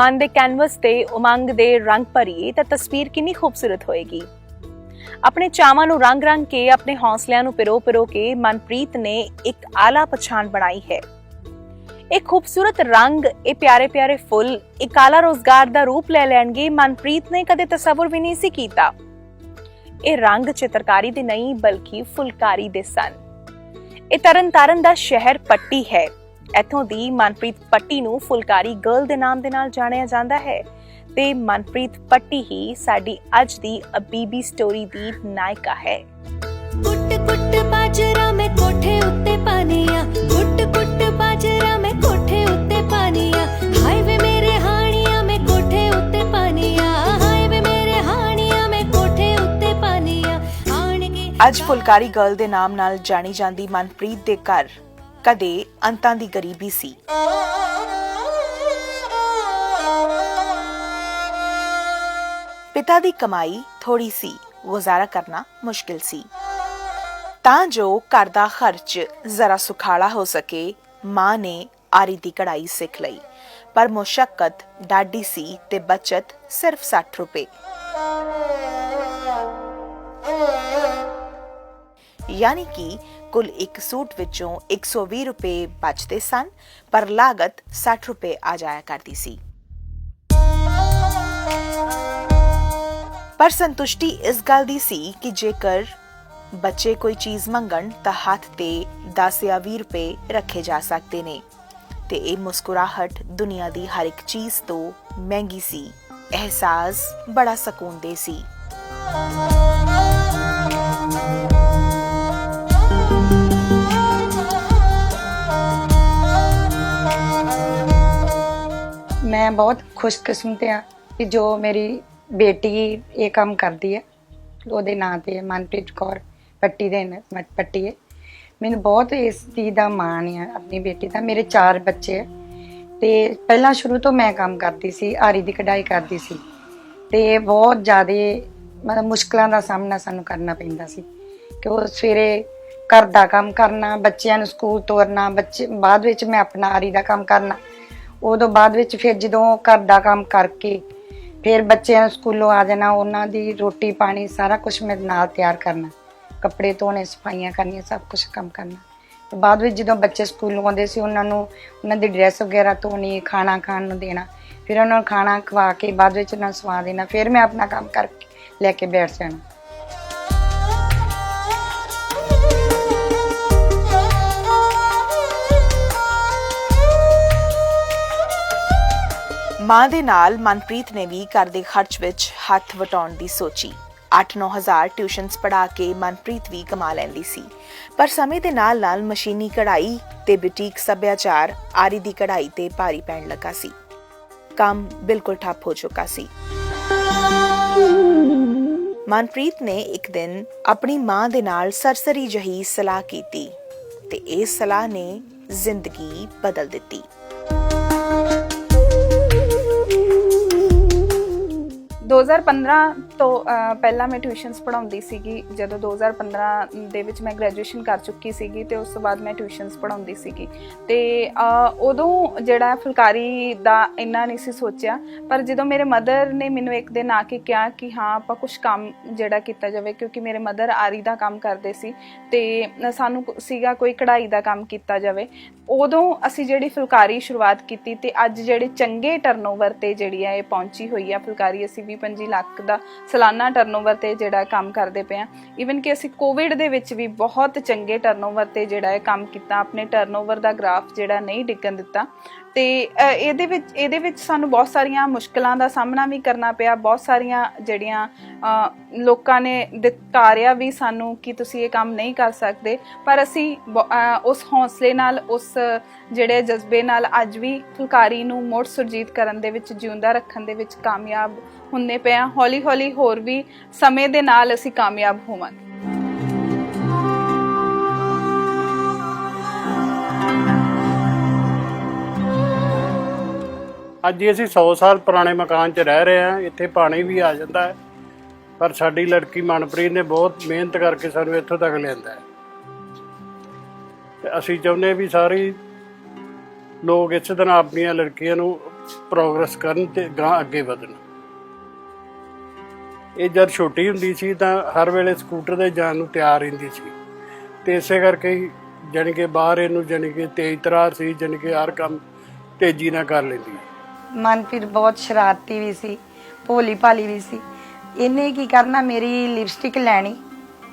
ਮਨ ਦੇ ਕੈਨਵਸ ਤੇ ਉਮੰਗ ਦੇ ਰੰਗ ਭਰੀਏ ਤਾਂ ਤਸਵੀਰ ਕਿੰਨੀ ਖੂਬਸੂਰਤ ਹੋਏਗੀ। ਆਪਣੇ ਚਾਵਾਂ ਨੂੰ ਰੰਗ-ਰੰਗ ਕੇ ਆਪਣੇ ਹੌਸਲਿਆਂ ਨੂੰ ਪਿਰੋ-ਪਿਰੋ ਕੇ ਮਨਪ੍ਰੀਤ ਨੇ ਇੱਕ ਆਲਾ ਪਛਾਣ ਬਣਾਈ ਹੈ। ਇਹ ਖੂਬਸੂਰਤ ਰੰਗ, ਇਹ ਪਿਆਰੇ-ਪਿਆਰੇ ਫੁੱਲ ਇੱਕ ਆਲਾ ਰੋਜ਼ਗਾਰ ਦਾ ਰੂਪ ਲੈ ਲੈਣਗੇ, ਮਨਪ੍ਰੀਤ ਨੇ ਕਦੇ ਤਸੱਵੁਰ ਵੀ ਨਹੀਂ ਸੀ ਕੀਤਾ। ਇਹ ਰੰਗ ਚਿੱਤਰਕਾਰੀ ਦੇ ਨਹੀਂ, ਬਲਕਿ ਫੁਲਕਾਰੀ ਦੇ ਸਨ। ਇਹ ਤਰਨਤਾਰਨ ਦਾ ਸ਼ਹਿਰ ਪੱਟੀ ਹੈ। ਇੱਥੋਂ ਦੀ ਮਨਪ੍ਰੀਤ ਪੱਟੀ ਨੂੰ ਫੁਲਕਾਰੀ ਗਰਲ ਦੇ ਨਾਮ ਦੇ ਨਾਲ ਜਾਣਿਆ ਜਾਂਦਾ ਹੈ। ਤੇ ਮਨਪ੍ਰੀਤ ਪੱਟੀ ਹੀ ਸਾਡੀ ਅੱਜ ਦੀ ਅਬੀਬੀ ਸਟੋਰੀ ਦੀ ਨਾਇਕਾ ਹੈ। ਕੁੱਟ ਕੁੱਟ ਬਾਜਰਾ ਮੈਂ ਕੋਠੇ ਉੱਤੇ ਪਾਨੀਆ ਕੁੱਟ ਕੁੱਟ ਬਾਜਰਾ ਮੈਂ ਕੋਠੇ ਉੱਤੇ ਪਾਨੀਆ ਹਾਏ ਵੇ ਮੇਰੇ ਹਾਣੀਆਂ ਮੈਂ ਕੋਠੇ ਉੱਤੇ ਪਾਨੀਆ ਹਾਏ ਵੇ ਮੇਰੇ ਹਾਣੀਆਂ ਮੈਂ ਕੋਠੇ ਉੱਤੇ ਪਾਨੀਆ ਆਣਗੇ ਅੱਜ ਫੁਲਕਾਰੀ ਗਰਲ ਦੇ ਨਾਮ ਨਾਲ ਜਾਣੀ ਜਾਂਦੀ ਮਨਪ੍ਰੀਤ ਦੇ ਘਰ। ਕਦੇ ਅੰਤਾਂ ਦੀ ਗਰੀਬੀ ਸੀ। ਪਿਤਾ ਦੀ ਕਮਾਈ ਥੋੜੀ ਸੀ, ਗੁਜ਼ਾਰਾ ਕਰਨਾ ਮੁਸ਼ਕਿਲ ਸੀ। ਤਾਂ ਜੋ ਘਰ ਦਾ ਖਰਚ ਜ਼ਰਾ ਸੁਖਾਲਾ ਹੋ ਸਕੇ, ਮਾਂ ਨੇ ਆਰੀ ਦੀ ਕਢਾਈ ਸਿੱਖ ਲਈ। ਪਰ ਮੁਸ਼ਕਲ ਡਾਢੀ ਸੀ ਤੇ ਬਚਤ ਸਿਰਫ 60 ਰੁਪਏ। ਯਾਨੀ ਕਿ ਕੁੱਲ ਇੱਕ ਸੂਟ ਵਿੱਚੋਂ 120 ਰੁਪਏ ਬਚਦੇ ਸਨ, ਪਰ ਲਾਗਤ 60 ਰੁਪਏ ਆ ਜਾਇਆ ਕਰਦੀ ਸੀ। ਪਰ ਸੰਤੁਸ਼ਟੀ ਇਸ ਗੱਲ ਦੀ ਸੀ ਕਿ ਜੇਕਰ ਬੱਚੇ ਕੋਈ ਚੀਜ਼ ਮੰਗਣ ਤਾਂ ਹੱਥ ਤੇ 10 ਜਾਂ 20 ਰੁਪਏ ਰੱਖੇ ਜਾ ਸਕਦੇ ਨੇ ਤੇ ਇਹ ਮੁਸਕਰਾਹਟ ਦੁਨੀਆ ਦੀ ਹਰ ਇੱਕ ਚੀਜ਼ ਤੋਂ ਮਹਿੰਗੀ ਸੀ। ਅਹਿਸਾਸ ਬੜਾ ਸਕੂਨ ਦੇ ਸੀ। ਮੈਂ ਬਹੁਤ ਖੁਸ਼ਕਿਸਮਤ ਹਾਂ ਕਿ ਜੋ ਮੇਰੀ ਬੇਟੀ ਇਹ ਕੰਮ ਕਰਦੀ ਹੈ, ਉਹਦੇ ਨਾਂ ਤੇ ਹੈ ਮਨਪ੍ਰੀਤ ਕੌਰ, ਪੱਟੀ ਦੇ ਨ- ਮ- ਪੱਟੀ ਹੈ। ਮੈਨੂੰ ਬਹੁਤ ਇਸ ਚੀਜ਼ ਦਾ ਮਾਣ ਹੈ, ਆਪਣੀ ਬੇਟੀ ਦਾ। ਮੇਰੇ ਚਾਰ ਬੱਚੇ ਹੈ। ਤੇ ਪਹਿਲਾਂ ਸ਼ੁਰੂ ਤੋਂ ਮੈਂ ਕੰਮ ਕਰਦੀ ਸੀ, ਆਰੀ ਦੀ ਕਢਾਈ ਕਰਦੀ ਸੀ। ਤੇ ਬਹੁਤ ਜ਼ਿਆਦਾ ਮਤਲਬ ਮੁਸ਼ਕਲਾਂ ਦਾ ਸਾਹਮਣਾ ਸਾਨੂੰ ਕਰਨਾ ਪੈਂਦਾ ਸੀ ਕਿ ਉਹ ਸਵੇਰੇ ਘਰ ਦਾ ਕੰਮ ਕਰਨਾ, ਬੱਚਿਆਂ ਨੂੰ ਸਕੂਲ ਤੋਰਨਾ, ਬੱਚੇ, ਬਾਅਦ ਵਿੱਚ ਮੈਂ ਆਪਣਾ ਆਰੀ ਦਾ ਕੰਮ ਕਰਨਾ। ਉਦੋਂ ਬਾਅਦ ਵਿੱਚ ਫਿਰ ਜਦੋਂ ਘਰ ਦਾ ਕੰਮ ਕਰਕੇ ਫਿਰ ਬੱਚਿਆਂ ਨੂੰ ਸਕੂਲੋਂ ਆ ਜਾਣਾ, ਉਹਨਾਂ ਦੀ ਰੋਟੀ ਪਾਣੀ ਸਾਰਾ ਕੁਝ ਮੇਰੇ ਨਾਲ ਤਿਆਰ ਕਰਨਾ, ਕੱਪੜੇ ਧੋਣੇ, ਸਫਾਈਆਂ ਕਰਨੀਆਂ, ਸਭ ਕੁਝ ਕੰਮ ਕਰਨਾ। ਤੇ ਬਾਅਦ ਵਿੱਚ ਜਦੋਂ ਬੱਚੇ ਸਕੂਲੋਂ ਆਉਂਦੇ ਸੀ, ਉਹਨਾਂ ਨੂੰ, ਉਹਨਾਂ ਦੀ ਡਰੈਸ ਵਗੈਰਾ ਧੋਣੀ, ਖਾਣਾ ਖਾਣ ਨੂੰ ਦੇਣਾ, ਫਿਰ ਉਹਨਾਂ ਨੂੰ ਖਾਣਾ ਖਵਾ ਕੇ ਬਾਅਦ ਵਿੱਚ ਉਹਨਾਂ ਨੂੰ ਸਵਾ ਦੇਣਾ, ਫਿਰ ਮੈਂ ਆਪਣਾ ਕੰਮ ਕਰਕੇ ਲੈ ਕੇ ਬੈਠ ਜਾਣਾ। ਮਾਂ ਦੇ ਨਾਲ ਮਨਪ੍ਰੀਤ ਨੇ ਵੀ ਘਰ ਦੇ ਖਰਚ ਵਿੱਚ ਹੱਥ ਵਟਾਉਣ ਦੀ ਸੋਚੀ। 8-9000 ਟਿਊਸ਼ਨਸ ਪੜਾ ਕੇ ਮਨਪ੍ਰੀਤ ਵੀ ਕਮਾ ਲੈਂਦੀ ਸੀ। ਪਰ ਸਮੇਂ ਦੇ ਨਾਲ-ਨਾਲ ਮਸ਼ੀਨੀ ਕਢਾਈ ਤੇ ਬੁਟੀਕ ਸੱਭਿਆਚਾਰ ਆਰੀ ਦੀ ਕਢਾਈ ਤੇ ਭਾਰੀ ਪੈਣ ਲੱਗਾ ਸੀ। ਕੰਮ ਬਿਲਕੁਲ ਠੱਪ ਹੋ ਚੁੱਕਾ ਸੀ। ਮਨਪ੍ਰੀਤ ਨੇ ਇੱਕ ਦਿਨ ਆਪਣੀ ਮਾਂ ਦੇ ਨਾਲ ਸਰਸਰੀ ਜਹੀ ਸਲਾਹ ਕੀਤੀ ਤੇ ਇਸ ਸਲਾਹ ਨੇ ਜ਼ਿੰਦਗੀ ਬਦਲ ਦਿੱਤੀ। 2015 ਤੋਂ ਅਹ, ਪਹਿਲਾਂ ਮੈਂ ਟਿਊਸ਼ਨਸ ਪੜ੍ਹਾਉਂਦੀ ਸੀਗੀ। ਜਦੋਂ 2015 ਦੇ ਵਿੱਚ ਮੈਂ ਗ੍ਰੈਜੂਏਸ਼ਨ ਕਰ ਚੁੱਕੀ ਸੀਗੀ ਤੇ ਉਸ ਤੋਂ ਬਾਅਦ ਮੈਂ ਟਿਊਸ਼ਨਸ ਪੜ੍ਹਾਉਂਦੀ ਸੀਗੀ। ਤੇ ਅਹ, ਉਦੋਂ ਜਿਹੜਾ ਫੁਲਕਾਰੀ ਦਾ ਇੰਨਾ ਨਹੀਂ ਸੀ ਸੋਚਿਆ ਪਰ ਜਦੋਂ ਮੇਰੇ ਮਦਰ ਨੇ ਮੈਨੂੰ ਇੱਕ ਦਿਨ ਆ ਕੇ ਕਿਹਾ ਕਿ ਹਾਂ ਆਪਾਂ ਕੁਝ ਕੰਮ ਜਿਹੜਾ ਕੀਤਾ ਜਾਵੇ ਕਿਉਂਕਿ ਮੇਰੇ ਮਦਰ ਆਰੀ ਦਾ ਕੰਮ ਕਰਦੇ ਸੀ ਤੇ ਸਾਨੂੰ ਕੁ- ਸੀਗਾ ਕੋਈ ਕਢਾਈ ਦਾ ਕੰਮ ਕੀਤਾ ਜਾਵੇ ਉਦੋਂ ਅਸੀਂ ਜਿਹੜੀ ਫੁਲਕਾਰੀ ਸ਼ੁਰੂਆਤ ਕੀਤੀ ਤੇ ਅੱਜ ਜਿਹੜੇ ਚੰਗੇ ਟਰਨਓਵਰ ਤੇ ਜਿਹੜੀ ਹੈ ਇਹ ਪਹੁੰਚੀ ਹੋਈ ਆ ਫੁਲਕਾਰੀ, ਅਸੀਂ 20-25 ਲੱਖ ਦਾ ਸਾਲਾਨਾ ਟਰਨਓਵਰ ਤੇ ਜਿਹੜਾ ਕੰਮ ਕਰਦੇ ਪਏ ਆ। ਇਵਨ ਕਿ ਅਸੀਂ ਕੋਵਿਡ ਦੇ ਵਿੱਚ ਵੀ ਬਹੁਤ ਚੰਗੇ ਟਰਨਓਵਰ ਤੇ ਜਿਹੜਾ ਇਹ ਕੰਮ ਕੀਤਾ, ਆਪਣੇ ਟਰਨਓਵਰ ਦਾ ਗ੍ਰਾਫ ਜਿਹੜਾ ਨਹੀਂ ਡਿੱਗਣ ਦਿੱਤਾ। ਤੇ ਇਹਦੇ ਵਿੱਚ ਇਹਦੇ ਵਿੱਚ ਸਾਨੂੰ ਬਹੁਤ ਸਾਰੀਆਂ ਮੁਸ਼ਕਲਾਂ ਦਾ ਸਾਹਮਣਾ ਵੀ ਕਰਨਾ ਪਿਆ ਬਹੁਤ ਸਾਰੀਆਂ ਜਿਹੜੀਆਂ ਲੋਕਾਂ ਨੇ ਦਿੱਕਾਰਿਆ ਵੀ ਸਾਨੂੰ ਕਿ ਤੁਸੀਂ ਇਹ ਕੰਮ ਨਹੀਂ ਕਰ ਸਕਦੇ। ਪਰ ਅਸੀਂ ਬ- ਅ, ਉਸ ਹੌਸਲੇ ਨਾਲ ਉਸ ਜਿਹੜੇ ਜਜ਼ਬੇ ਨਾਲ ਅੱਜ ਵੀ ਫੁਲਕਾਰੀ ਨੂੰ ਮੁੜ ਸੁਰਜੀਤ ਕਰਨ ਦੇ ਵਿੱਚ ਜਿਉਂਦਾ ਰੱਖਣ ਦੇ ਵਿੱਚ ਕਾਮਯਾਬ ਹੁੰਨੇ ਪਏ ਹਾਂ। ਹੌਲੀ ਹੌਲੀ ਹੋਰ ਵੀ ਸਮੇਂ ਦੇ ਨਾਲ ਅਸੀਂ ਕਾਮਯਾਬ ਹੋਵਾਂਗੇ। ਅੱਜ ਅਸੀਂ 100 ਸਾਲ ਪੁਰਾਣੇ ਮਕਾਨ 'ਚ ਰਹਿ ਰਹੇ ਹਾਂ, ਇੱਥੇ ਪਾਣੀ ਵੀ ਆ ਜਾਂਦਾ ਹੈ। ਪਰ ਸਾਡੀ ਲੜਕੀ ਮਨਪ੍ਰੀਤ ਨੇ ਬਹੁਤ ਮਿਹਨਤ ਕਰਕੇ ਸਾਨੂੰ ਇੱਥੋਂ ਤੱਕ ਲਿਆਂਦਾ ਹੈ। ਤੇ ਅਸੀਂ ਚਾਹੁੰਦੇ ਵੀ ਸਾਰੇ ਲੋਕ ਇਸ ਤਰ੍ਹਾਂ ਆਪਣੀਆਂ ਲੜਕੀਆਂ ਨੂੰ ਪ੍ਰੋਗਰੈਸ ਕਰਨ ਤੇ ਗਾਂ ਅੱਗੇ ਵਧਣ। ਇਹ ਜਦ ਛੋਟੀ ਹੁੰਦੀ ਸੀ ਤਾਂ ਹਰ ਵੇਲੇ ਸਕੂਟਰ ਤੇ ਜਾਣ ਨੂੰ ਤਿਆਰ ਰਹਿੰਦੀ ਸੀ। ਤੇ ਇਸੇ ਕਰਕੇ ਹੀ ਜਾਣੀ ਕਿ ਬਾਹਰ ਇਹਨੂੰ ਜਾਣੀ ਕਿ ਤੇਜ਼ ਤਰਾਰ ਸੀ, ਜਾਣੀ ਕਿ ਹਰ ਕੰਮ ਤੇਜ਼ੀ ਨਾਲ ਕਰ ਲੈਂਦੀ ਮਨਪ੍ਰੀਤ ਬਹੁਤ ਸ਼ਰਾਰਤੀ ਵੀ ਸੀ ਭੋਲੀ ਭਾਲੀ ਵੀ ਸੀ। ਇਹਨੇ ਕੀ ਕਰਨਾ, ਮੇਰੀ ਲਿਪਸਟਿਕ ਲੈਣੀ,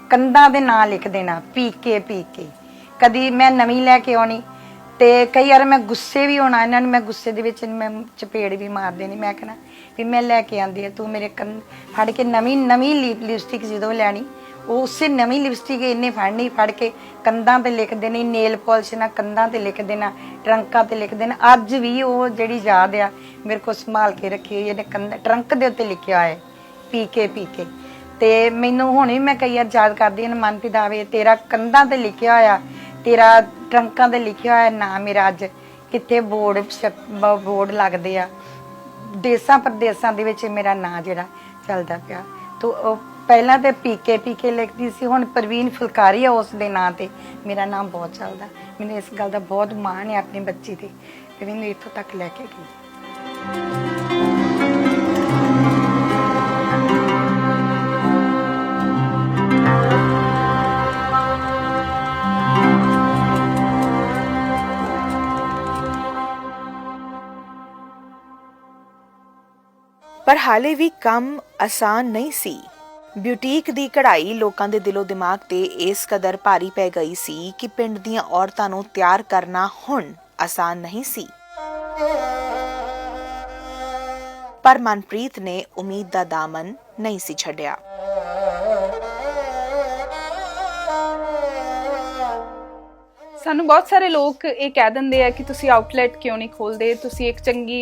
ਕੰਧਾਂ ਦੇ ਨਾਂ ਲਿਖ ਦੇਣਾ, ਪੀ ਕੇ ਪੀ ਕੇ। ਕਦੀ ਮੈਂ ਨਵੀਂ ਲੈ ਕੇ ਆਉਣੀ ਤੇ ਕਈ ਵਾਰ ਮੈਂ ਗੁੱਸੇ ਵੀ ਹੋਣਾ, ਇਹਨਾਂ ਨੂੰ ਮੈਂ ਗੁੱਸੇ ਦੇ ਵਿੱਚ ਮੈਂ ਚਪੇੜ ਵੀ ਮਾਰ ਦੇਣੀ ਮੈਂ ਕਹਿਣਾ ਵੀ ਮੈਂ ਲੈ ਕੇ ਆਂਦੀ ਆ ਤੂੰ ਮੇਰੇ ਕੰਨ ਫੜ ਕੇ ਨਵੀਂ ਨਵੀਂ ਲਿਪਸਟਿਕ ਜਦੋਂ ਲੈਣੀ ਉਸੇ ਨਵੀਂ ਲਿਪਸਟਿਕ ਇਹਨੇ ਫੜਨੀ ਫੜ ਕੇ ਕੰਧਾਂ ਤੇ ਲਿਖ ਦੇਣੀ ਨੇਲ ਪਾਲਿਸ਼ ਨਾਲ ਕੰਧਾਂ ਤੇ ਲਿਖ ਦੇਣਾ ਟਰੰਕਾਂ ਤੇ ਲਿਖ ਦੇਣਾ ਅੱਜ ਵੀ ਉਹ ਜਿਹੜੀ ਯਾਦ ਆ, ਮੇਰੇ ਕੋਲ ਸੰਭਾਲ ਕੇ ਰੱਖੀ ਹੋਈ ਇਹਨੇ ਕੰਧ, ਟਰੰਕ ਦੇ ਉੱਤੇ ਲਿਖਿਆ ਹੈ, ਪੀ ਕੇ ਤੇ ਮੈਨੂੰ ਹੁਣ ਵੀ ਮੈਂ ਕਈ ਵਾਰ ਯਾਦ ਕਰਦੀ ਹਾਂ, ਮਨਪ੍ਰੀਤ ਆਵੇ, ਤੇਰਾ ਕੰਧਾਂ ਤੇ ਲਿਖਿਆ ਹੋਇਆ, ਤੇਰਾ ਟਰੰਕਾਂ ਤੇ ਲਿਖਿਆ ਹੋਇਆ ਨਾਂ ਮੇਰਾ ਅੱਜ, ਕਿੱਥੇ ਬੋਰਡ ਬੋਰਡ ਲੱਗਦੇ ਆ। ਦੇਸਾਂ ਪ੍ਰਦੇਸਾਂ ਦੇ ਵਿੱਚ ਮੇਰਾ ਨਾਂ ਜਿਹੜਾ ਚੱਲਦਾ ਪਿਆ। ਤੋ ਪਹਿਲਾਂ ਤੇ ਪੀਕੇ ਪੀਕੇ ਲਿਖਦੀ ਸੀ, ਹੁਣ ਪ੍ਰਵੀਨ ਫੁਲਕਾਰੀ ਆ ਉਸ ਦੇ ਨਾਂ ਤੇ। ਮੇਰਾ ਨਾਮ ਬਹੁਤ ਚੱਲਦਾ ਮੈਨੂੰ ਇਸ ਗੱਲ ਦਾ ਬਹੁਤ ਮਾਣ ਹੈ ਆਪਣੀ ਬੱਚੀ ਤੇ ਕਿ ਮੈਨੂੰ ਇੱਥੋਂ ਤੱਕ ਲੈ ਕੇ ਗਈ। ਪਰ ਹਾਲੇ ਵੀ ਕੰਮ ਆਸਾਨ ਨਹੀਂ ਸੀ। ਬਿਊਟੀਕ ਦੀ ਕਢਾਈ ਲੋਕਾਂ ਦੇ ਦਿਲੋਂ ਦਿਮਾਗ ਤੇ ਇਸ ਕਦਰ ਭਾਰੀ ਪੈ ਗਈ ਸੀ ਕਿ ਪਿੰਡ ਦੀਆਂ ਔਰਤਾਂ ਨੂੰ ਤਿਆਰ ਕਰਨਾ ਹੁਣ ਆਸਾਨ ਨਹੀਂ ਸੀ। ਪਰ ਮਨਪ੍ਰੀਤ ਨੇ ਉਮੀਦ ਦਾ ਦਾਮਨ ਨਹੀਂ ਸੀ ਛੱਡਿਆ। ਸਾਨੂੰ ਬਹੁਤ ਸਾਰੇ ਲੋਕ ਇਹ ਕਹਿ ਦਿੰਦੇ ਆ ਕਿ ਤੁਸੀਂ ਆਊਟਲੈਟ ਕਿਉਂ ਨਹੀਂ ਖੋਲਦੇ ਤੁਸੀਂ ਇੱਕ ਚੰਗੀ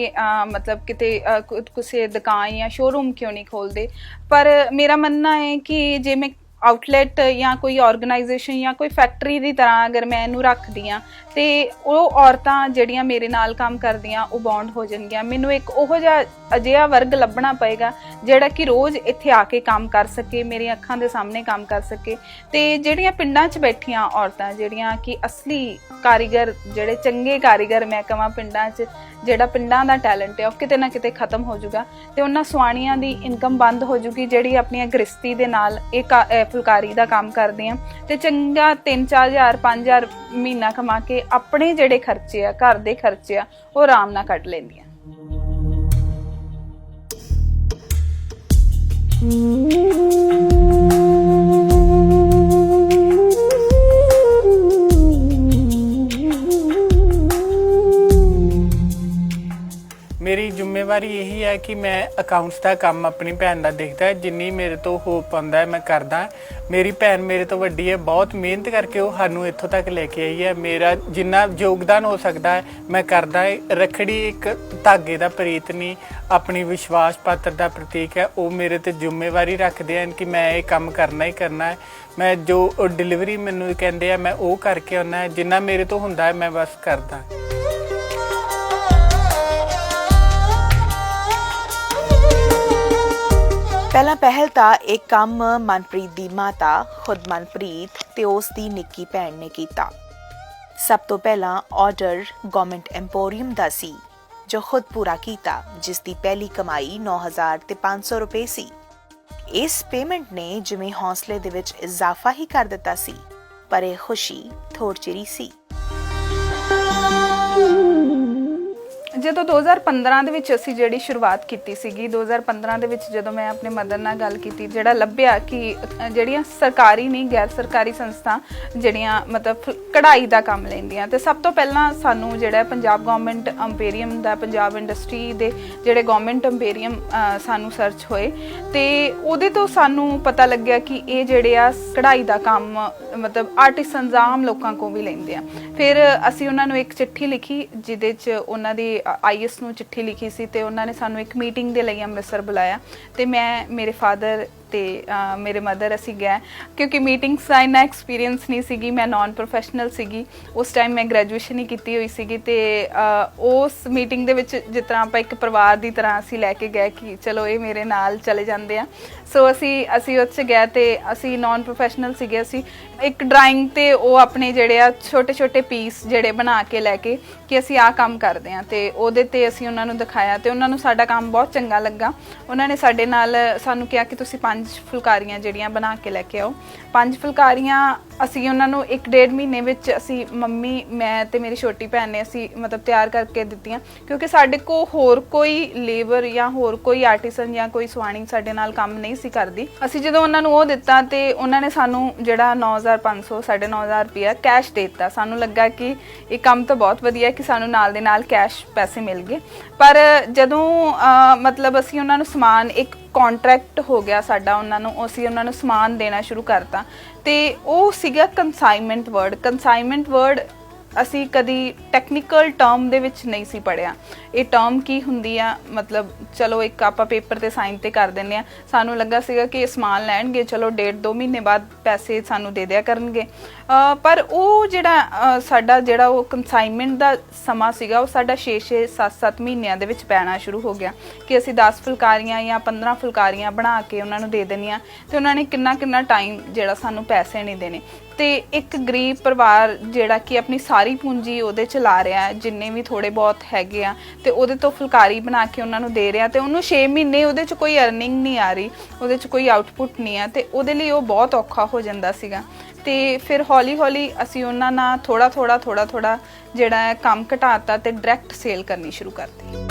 ਮਤਲਬ ਕਿਤੇ ਅਹ, ਕਿਸੇ ਦੁਕਾਨ ਜਾਂ ਸ਼ੋਰੂਮ ਕਿਉਂ ਨਹੀਂ ਖੋਲਦੇ ਪਰ ਮੇਰਾ ਮੰਨਣਾ ਹੈ ਕਿ ਜੇ ਮੈਂ ਆਊਟਲੈਟ ਜਾਂ ਕੋਈ ਆਰਗੇਨਾਈਜੇਸ਼ਨ ਜਾਂ ਕੋਈ ਫੈਕਟਰੀ ਦੀ ਤਰ੍ਹਾਂ ਅਗਰ ਮੈਂ ਇਹਨੂੰ ਰੱਖਦੀ ਆ ਤੇ ਉਹ ਔਰਤਾਂ ਜਿਹੜੀਆਂ ਮੇਰੇ ਨਾਲ ਕੰਮ ਕਰਦੀਆਂ, ਉਹ ਬੌਂਡ ਹੋ ਜਾਣਗੀਆਂ। ਮੈਨੂੰ ਇੱਕ ਉਹੋ ਜਿਹਾ ਅਜਿਹਾ ਵਰਗ ਲੱਭਣਾ ਪਏਗਾ, ਜਿਹੜਾ ਕਿ ਰੋਜ਼ ਇੱਥੇ ਆ ਕੇ ਕੰਮ ਕਰ ਸਕੇ, ਮੇਰੀਆਂ ਅੱਖਾਂ ਦੇ ਸਾਹਮਣੇ ਕੰਮ ਕਰ ਸਕੇ। ਤੇ ਜਿਹੜੀਆਂ ਪਿੰਡਾਂ 'ਚ ਬੈਠੀਆਂ ਔਰਤਾਂ, ਜਿਹੜੀਆਂ ਕਿ ਅਸਲੀ ਕਾਰੀਗਰ, ਜਿਹੜੇ ਚੰਗੇ ਕਾਰੀਗਰ ਮੈਂ ਕਹਾਂ ਪਿੰਡਾਂ 'ਚ, ਜਿਹੜਾ ਪਿੰਡਾਂ ਦਾ ਟੈਲੈਂਟ ਹੈ, ਉਹ ਕਿਤੇ ਨਾ ਕਿਤੇ ਖਤਮ ਹੋ ਜਾਊਗਾ। ਤੇ ਉਹਨਾਂ ਸੁਆਣੀਆਂ ਦੀ ਇਨਕਮ ਬੰਦ ਹੋ ਜਾਊਗੀ, ਜਿਹੜੀ ਆਪਣੀਆਂ ਗ੍ਰਸਤੀ ਦੇ ਨਾਲ ਇਹ ਕਾ- ਫੁਲਕਾਰੀ ਦਾ ਕੰਮ ਕਰਦੇ ਆ ਤੇ ਚੰਗਾ 3-4000 5000 ਮਹੀਨਾ ਕਮਾ ਕੇ ਆਪਣੇ ਜਿਹੜੇ ਖਰਚੇ ਆ, ਘਰ ਦੇ ਖਰਚੇ ਆ, ਉਹ ਆਰਾਮ ਨਾਲ ਕੱਢ ਲੈਂਦੀਆਂ ਮੇਰੀ ਜ਼ਿੰਮੇਵਾਰੀ ਇਹੀ ਹੈ ਕਿ ਮੈਂ ਅਕਾਊਂਟਸ ਦਾ ਕੰਮ ਆਪਣੀ ਭੈਣ ਦਾ ਦੇਖਦਾ, ਜਿੰਨੀ ਮੇਰੇ ਤੋਂ ਹੋ ਪਾਉਂਦਾ ਹੈ ਮੈਂ ਕਰਦਾ। ਮੇਰੀ ਭੈਣ ਮੇਰੇ ਤੋਂ ਵੱਡੀ ਹੈ, ਬਹੁਤ ਮਿਹਨਤ ਕਰਕੇ ਉਹ ਸਾਨੂੰ ਇੱਥੋਂ ਤੱਕ ਲੈ ਕੇ ਆਈ ਹੈ। ਮੇਰਾ ਜਿੰਨਾ ਯੋਗਦਾਨ ਹੋ ਸਕਦਾ ਹੈ, ਮੈਂ ਕਰਦਾ ਹੈ। ਰਖੜੀ ਇੱਕ ਧਾਗੇ ਦਾ ਪ੍ਰੀਤ ਨਹੀਂ, ਆਪਣੀ ਵਿਸ਼ਵਾਸ ਪਾਤਰ ਦਾ ਪ੍ਰਤੀਕ ਹੈ। ਉਹ ਮੇਰੇ ਤੇ ਜ਼ਿੰਮੇਵਾਰੀ ਰੱਖਦੇ ਹਨ ਕਿ ਮੈਂ ਇਹ ਕੰਮ ਕਰਨਾ ਹੀ ਕਰਨਾ ਹੈ। ਮੈਂ ਜੋ ਡਿਲੀਵਰੀ ਮੈਨੂੰ ਕਹਿੰਦੇ ਆ, ਮੈਂ ਉਹ ਕਰਕੇ ਆਉਣਾ ਹੈ। ਜਿੰਨਾ ਮੇਰੇ ਤੋਂ ਹੁੰਦਾ ਹੈ, ਮੈਂ ਬਸ ਕਰਦਾ ਪਹਿਲਾਂ ਪਹਿਲ ਤਾਂ ਇਹ ਕੰਮ ਮਨਪ੍ਰੀਤ ਦੀ ਮਾਤਾ, ਖੁਦ ਮਨਪ੍ਰੀਤ ਤੇ ਉਸ ਦੀ ਨਿੱਕੀ ਭੈਣ ਨੇ ਕੀਤਾ। ਸਭ ਤੋਂ ਪਹਿਲਾਂ ਆਰਡਰ ਗਵਰਨਮੈਂਟ ਐਮਪੋਰੀਅਮ ਦਾ ਸੀ, ਜੋ ਖੁਦ ਪੂਰਾ ਕੀਤਾ, ਜਿਸ ਦੀ ਪਹਿਲੀ ਕਮਾਈ 9000 ਤੇ 500 ਰੁਪਏ ਸੀ। ਇਸ ਪੇਮੈਂਟ ਨੇ ਜਿਵੇਂ ਹੌਸਲੇ ਦੇ ਵਿੱਚ ਇਜ਼ਾਫਾ ਹੀ ਕਰ ਦਿੱਤਾ ਸੀ, ਪਰ ਇਹ ਖੁਸ਼ੀ ਥੋੜ ਚਿਰੀ ਸੀ। ਜਦੋਂ 2015 ਦੇ ਵਿੱਚ ਅਸੀਂ ਜਿਹੜੀ ਸ਼ੁਰੂਆਤ ਕੀਤੀ ਸੀਗੀ 2015 ਦੇ ਵਿੱਚ ਜਦੋਂ ਮੈਂ ਆਪਣੇ ਮਦਰ ਨਾਲ ਗੱਲ ਕੀਤੀ, ਜਿਹੜਾ ਲੱਭਿਆ ਕਿ ਜਿਹੜੀਆਂ ਸਰਕਾਰੀ ਨਹੀਂ, ਗੈਰ ਸਰਕਾਰੀ ਸੰਸਥਾ ਜਿਹੜੀਆਂ ਮਤਲਬ ਕਢਾਈ ਦਾ ਕੰਮ ਲੈਂਦੀਆਂ। ਤੇ ਸਭ ਤੋਂ ਪਹਿਲਾਂ ਸਾਨੂੰ ਜਿਹੜਾ ਪੰਜਾਬ ਗਵਰਨਮੈਂਟ ਅੰਪੇਰੀਅਮ ਦਾ, ਪੰਜਾਬ ਇੰਡਸਟਰੀ ਦੇ ਜਿਹੜੇ ਗਵਰਨਮੈਂਟ ਅੰਪੇਰੀਅਮ ਸਾਨੂੰ ਸਰਚ ਹੋਏ। ਤੇ ਉਹਦੇ ਤੋਂ ਸਾਨੂੰ ਪਤਾ ਲੱਗਿਆ ਕਿ ਇਹ ਜਿਹੜੇ ਆ ਕਢਾਈ ਦਾ ਕੰਮ, ਮਤਲਬ ਆਰਟਿਸਨਸ ਆਮ ਲੋਕਾਂ ਕੋਲ ਵੀ ਲੈਂਦੇ ਆ। ਫਿਰ ਅਸੀਂ ਉਹਨਾਂ ਨੂੰ ਇੱਕ ਚਿੱਠੀ ਲਿਖੀ, ਜਿਹਦੇ 'ਚ ਉਹਨਾਂ ਦੀ ਆਈਐਸ ਨੂੰ ਚਿੱਠੀ ਲਿਖੀ ਸੀ ਤੇ ਉਹਨਾਂ ਨੇ ਸਾਨੂੰ ਇੱਕ ਮੀਟਿੰਗ ਦੇ ਲਈ ਅੰਮ੍ਰਿਤਸਰ ਬੁਲਾਇਆ ਤੇ ਮੈਂ ਮੇਰੇ ਫਾਦਰ ਤੇ ਮੇਰੇ ਮਦਰ ਅਸੀਂ ਗਏ ਕਿਉਂਕਿ ਮੀਟਿੰਗਸ ਦਾ ਇੰਨਾ ਐਕਸਪੀਰੀਅੰਸ ਨਹੀਂ ਸੀਗੀ, ਮੈਂ ਨਾਨ ਪ੍ਰੋਫੈਸ਼ਨਲ ਸੀਗੀ, ਉਸ ਟਾਈਮ ਮੈਂ ਗ੍ਰੈਜੂਏਸ਼ਨ ਹੀ ਕੀਤੀ ਹੋਈ ਸੀਗੀ ਤੇ ਉਸ ਮੀਟਿੰਗ ਦੇ ਵਿੱਚ ਜਿਸ ਤਰ੍ਹਾਂ ਆਪਾਂ ਇੱਕ ਪਰਿਵਾਰ ਦੀ ਤਰ੍ਹਾਂ ਅਸੀਂ ਲੈ ਕੇ ਗਏ ਕਿ ਚਲੋ ਇਹ ਮੇਰੇ ਨਾਲ ਚਲੇ ਜਾਂਦੇ ਆ। ਸੋ ਅਸੀਂ ਅਸੀਂ ਉੱਥੇ ਗਏ ਤੇ ਅਸੀਂ ਨਾਨ ਪ੍ਰੋਫੈਸ਼ਨਲ ਸੀਗੇ ਅਸੀਂ ਇੱਕ ਡਰਾਇੰਗ ਤੇ ਉਹ ਆਪਣੇ ਜਿਹੜੇ ਆ ਛੋਟੇ ਛੋਟੇ ਪੀਸ ਜਿਹੜੇ ਬਣਾ ਕੇ ਲੈ ਕੇ ਕਿ ਅਸੀਂ ਆਹ ਕੰਮ ਕਰਦੇ ਆ ਤੇ ਉਹਦੇ ਤੇ ਅਸੀਂ ਉਹਨਾਂ ਨੂੰ ਦਿਖਾਇਆ ਤੇ ਉਹਨਾਂ ਨੂੰ ਸਾਡਾ ਕੰਮ ਬਹੁਤ ਚੰਗਾ ਲੱਗਾ। ਉਹਨਾਂ ਨੇ ਸਾਡੇ ਨਾਲ ਸਾਨੂੰ ਕਿਹਾ ਕਿ ਤੁਸੀਂ ਪੰਜ ਫੁਲਕਾਰੀਆਂ ਜਿਹੜੀਆਂ ਬਣਾ ਕੇ ਲੈ ਕੇ ਆਓ। ਪੰਜ ਫੁਲਕਾਰੀਆਂ ਅਸੀਂ ਉਹਨਾਂ ਨੂੰ ਇੱਕ ਡੇਢ ਮਹੀਨੇ ਵਿੱਚ ਅਸੀਂ ਮੰਮੀ, ਮੈਂ ਤੇ ਮੇਰੀ ਛੋਟੀ ਭੈਣ ਨੇ ਅਸੀਂ ਮਤਲਬ ਤਿਆਰ ਕਰਕੇ ਦਿੱਤੀਆਂ ਕਿਉਂਕਿ ਸਾਡੇ ਕੋ ਹੋਰ ਕੋਈ ਲੇਬਰ ਜਾਂ ਹੋਰ ਕੋਈ ਆਰਟਿਸਨ ਜਾਂ ਕੋਈ ਸਵਾਣੀ ਸਾਡੇ ਨਾਲ ਕੰਮ ਨਹੀਂ ਸੀ ਕਰਦੀ। ਅਸੀਂ ਜਦੋਂ ਉਹਨਾਂ ਨੂੰ ਉਹ ਦਿੱਤਾ ਤੇ ਉਹਨਾਂ ਨੇ ਸਾਨੂੰ ਜਿਹੜਾ 9500 9500 ਰੁਪਇਆ ਕੈਸ਼ ਦੇ ਦਿੱਤਾ। ਸਾਨੂੰ ਲੱਗਾ ਕਿ ਇਹ ਕੰਮ ਤਾਂ ਬਹੁਤ ਵਧੀਆ ਕਿ ਸਾਨੂੰ ਨਾਲ ਦੇ ਨਾਲ ਕੈਸ਼ ਪੈਸੇ ਮਿਲ ਗਏ। ਪਰ ਜਦੋਂ ਮਤਲਬ ਅਸੀਂ ਉਹਨਾਂ ਨੂੰ ਸਮਾਨ, ਇੱਕ ਕੰਟਰੈਕਟ ਹੋ ਗਿਆ ਸਾਡਾ ਉਹਨਾਂ ਨੂੰ ਅਸੀਂ ਉਹਨਾਂ ਨੂੰ ਸਮਾਨ ਦੇਣਾ ਸ਼ੁਰੂ ਕਰਤਾ। ਤੇ ਉਹ ਸੀਗਾ ਕਨਸਾਈਨਮੈਂਟ ਵਰਡ ਕਨਸਾਈਨਮੈਂਟ ਵਰਡ ਅਸੀਂ ਕਦੀ ਟੈਕਨੀਕਲ ਟਰਮ ਦੇ ਵਿੱਚ ਨਹੀਂ ਸੀ ਪੜਿਆ ਇਹ ਟਰਮ ਕੀ ਹੁੰਦੀ ਆ? ਮਤਲਬ ਚਲੋ ਇੱਕ ਆਪਾਂ ਪੇਪਰ ਤੇ ਸਾਈਨ ਤੇ ਕਰ ਦਿੰਨੇ ਆ। ਸਾਨੂੰ ਲੱਗਾ ਸੀਗਾ ਕਿ ਇਹ ਸਮਾਨ ਲੈਣਗੇ, ਚਲੋ ਡੇਢ ਦੋ ਮਹੀਨੇ ਬਾਅਦ ਪੈਸੇ ਸਾਨੂੰ ਦੇ ਦਿਆ ਕਰਨਗੇ। ਪਰ ਉਹ ਜਿਹੜਾ ਸਾਡਾ ਜਿਹੜਾ ਉਹ ਕੰਸਾਈਨਮੈਂਟ ਦਾ ਸਮਾਂ ਸੀਗਾ, ਉਹ ਸਾਡਾ 6-6 7-7 ਮਹੀਨਿਆਂ ਦੇ ਵਿੱਚ ਪੈਣਾ ਸ਼ੁਰੂ ਹੋ ਗਿਆ। ਕਿ ਅਸੀਂ 10 ਫੁਲਕਾਰੀਆਂ ਜਾਂ 15 ਫੁਲਕਾਰੀਆਂ ਬਣਾ ਕੇ ਉਹਨਾਂ ਨੂੰ ਦੇ ਦੇਣੀਆਂ ਤੇ ਉਹਨਾਂ ਨੇ ਕਿੰਨਾ ਕਿੰਨਾ ਟਾਈਮ ਜਿਹੜਾ ਸਾਨੂੰ ਪੈਸੇ ਨਹੀਂ ਦੇਣੇ। ਤੇ ਇੱਕ ਗਰੀਬ ਪਰਿਵਾਰ ਜਿਹੜਾ ਕਿ ਆਪਣੀ ਸਾਰੀ ਪੂੰਜੀ ਉਹਦੇ ਚ ਲਾ ਰਿਹਾ, ਜਿੰਨੇ ਵੀ ਥੋੜੇ ਬਹੁਤ ਹੈਗੇ ਆ ਤੇ ਉਹਦੇ ਤੋਂ ਫੁਲਕਾਰੀ ਬਣਾ ਕੇ ਉਹਨਾਂ ਨੂੰ ਦੇ ਰਿਹਾ ਤੇ ਉਹਨੂੰ 6 ਮਹੀਨੇ ਉਹਦੇ ਚ ਕੋਈ ਅਰਨਿੰਗ ਨਹੀਂ ਆ ਰਹੀ, ਉਹਦੇ ਚ ਕੋਈ ਆਊਟਪੁੱਟ ਨਹੀਂ ਆ ਤੇ ਉਹਦੇ ਲਈ ਉਹ ਬਹੁਤ ਔਖਾ ਹੋ ਜਾਂਦਾ ਸੀਗਾ। ਤੇ ਫਿਰ ਹੌਲੀ ਹੌਲੀ ਅਸੀਂ ਉਹਨਾਂ ਨਾਲ ਥੋੜਾ ਥੋੜਾ ਥੋੜਾ ਥੋੜਾ ਜਿਹੜਾ ਹੈ ਕੰਮ ਘਟਾਤਾ ਤੇ ਡਾਇਰੈਕਟ ਸੇਲ ਕਰਨੀ ਸ਼ੁਰੂ ਕਰਤੀ।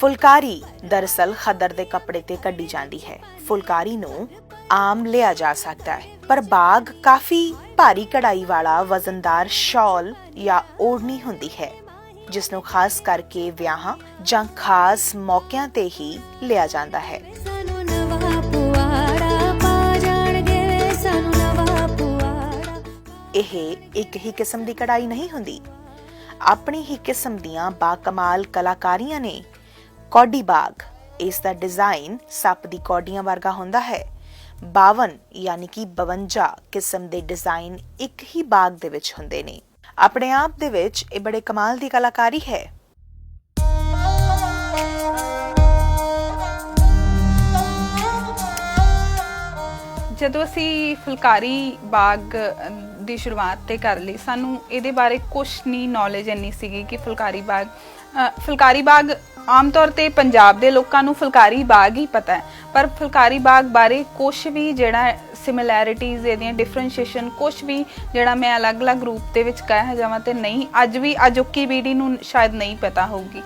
ਫੁਲਕਾਰੀ ਦਰਅਸਲ ਖੱਦਰ ਦੇ ਕੱਪੜੇ ਤੇ ਕੱਢੀ ਜਾਂਦੀ ਹੈ। ਫੁਲਕਾਰੀ ਨੂੰ ਆਮ ਲਿਆ ਜਾ ਸਕਦਾ ਹੈ ਪਰ ਬਾਗ ਕਾਫੀ ਭਾਰੀ ਕਢਾਈ ਵਾਲਾ ਵਜ਼ਨਦਾਰ ਸ਼ਾਲ ਜਾਂ ਓੜਨੀ ਹੁੰਦੀ ਹੈ ਜਿਸ ਨੂੰ ਖਾਸ ਕਰਕੇ ਵਿਆਹਾਂ ਜਾਂ ਖਾਸ ਮੌਕਿਆਂ ਤੇ ਹੀ ਲਿਆ ਜਾਂਦਾ ਹੈ। ਇਹ ਇੱਕ ਹੀ ਕਿਸਮ ਦੀ ਕਢਾਈ ਨਹੀਂ ਹੁੰਦੀ। ਆਪਣੀ ਹੀ ਕਿਸਮ ਦੀਆਂ ਬਾਕਮਾਲ ਕਲਾਕਾਰੀਆਂ ਨੇ ਕੌਡੀ ਬਾਗ। ਇਸ ਦਾ ਡਿਜ਼ਾਈਨ ਸੱਪ ਦੀ ਕੌਡੀਆਂ ਵਰਗਾ ਹੁੰਦਾ ਹੈ। 52 ਯਾਨੀ ਕਿ 52 ਕਿਸਮ ਦੇ ਡਿਜ਼ਾਈਨ ਇੱਕ ਹੀ ਬਾਗ ਦੇ ਵਿੱਚ ਹੁੰਦੇ ਨੇ। ਆਪਣੇ ਆਪ ਦੇ ਵਿੱਚ ਇਹ ਬੜੇ ਕਮਾਲ ਦੀ ਕਲਾਕਾਰੀ ਹੈ। ਜਦੋਂ ਅਸੀਂ ਫੁਲਕਾਰੀ ਬਾਗ ਦੀ ਸ਼ੁਰੂਆਤ ਤੇ ਕਰ ਲਈ, ਸਾਨੂੰ ਇਹਦੇ ਬਾਰੇ ਕੁਝ ਨਹੀਂ ਨੌਲੇਜ ਇੰਨੀ ਸੀਗੀ ਕਿ ਫੁਲਕਾਰੀ ਬਾਗ ਫੁਲਕਾਰੀ ਬਾਗ ਆਮ ਤੌਰ ਤੇ ਪੰਜਾਬ ਦੇ ਲੋਕਾਂ ਨੂੰ ਫੁਲਕਾਰੀ ਬਾਗ ਹੀ ਪਤਾ ਹੈ, ਪਰ ਫੁਲਕਾਰੀ ਬਾਗ ਬਾਰੇ ਕੁਝ ਵੀ ਜਿਹੜਾ ਸਿਮਿਲੈਰਿਟੀਜ਼ ਇਹਦੀਆਂ ਡਿਫਰੈਂਸ਼ੀਏਸ਼ਨ ਕੁਝ ਵੀ ਜਿਹੜਾ ਮੈਂ ਅਲੱਗ-ਅਲੱਗ ਰੂਪ ਦੇ ਵਿੱਚ ਕਹਿ ਜਾਵਾਂ ਤੇ ਨਹੀਂ, ਅੱਜ ਵੀ ਅਜੋਕੀ ਪੀੜ੍ਹੀ ਨੂੰ ਸ਼ਾਇਦ ਨਹੀਂ ਪਤਾ ਹੋਊਗੀ।